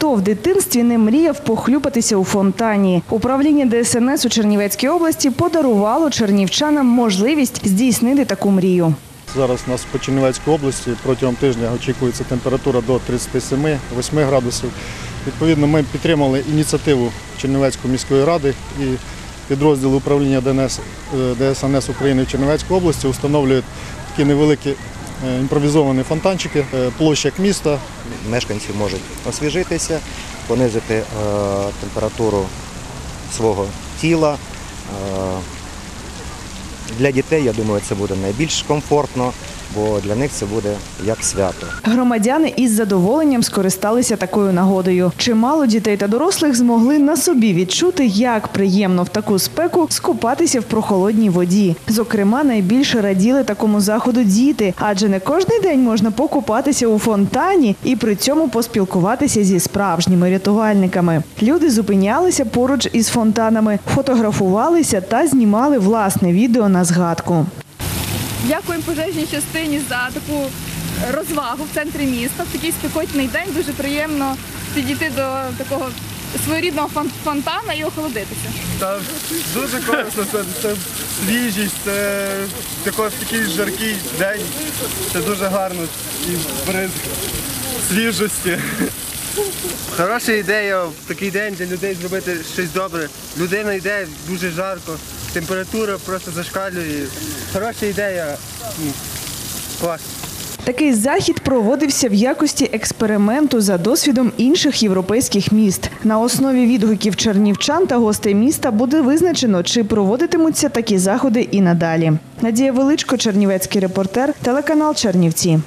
хто в дитинстві не мріяв похлюпатися у фонтані. Управління ДСНС у Чернівецькій області подарувало чернівчанам можливість здійснити таку мрію. Зараз у нас по Чернівецькій області протягом тижня очікується температура до 37-8 градусів. Відповідно, ми підтримали ініціативу Чернівецької міської ради і підрозділи управління ДНС, е, ДСНС України в Чернівецькій області встановлюють такі невеликі імпровізовані фонтанчики, е, площа міста. мешканці можуть освіжитися, понизити е, температуру свого тіла. Е, для дітей, я думаю, це буде найбільш комфортно, бо для них це буде як свято. Громадяни із задоволенням скористалися такою нагодою. Чимало дітей та дорослих змогли на собі відчути, як приємно в таку спеку скупатися в прохолодній воді. Зокрема, найбільше раділи такому заходу діти, адже не кожний день можна покупатися у фонтані і при цьому поспілкуватися зі справжніми рятувальниками. Люди зупинялися поруч із фонтанами, фотографувалися та знімали власне відео на згадку. Дякуємо пожежній частині за таку розвагу в центрі міста. В такий спекотний день дуже приємно підійти до такого своєрідного фонтана і охолодитися. Та дуже корисно, це, це свіжість, це тако, такий жаркий день. Це дуже гарно і бризг свіжості. Хороша ідея в такий день для людей зробити щось добре. Людина йде дуже жарко, температура просто зашкалює. Хороша ідея. Клас. Такий захід проводився в якості експерименту за досвідом інших європейських міст. На основі відгуків чернівчан та гостей міста буде визначено, чи проводитимуться такі заходи і надалі. Надія Величко, Чернівецький репортер, телеканал Чернівці.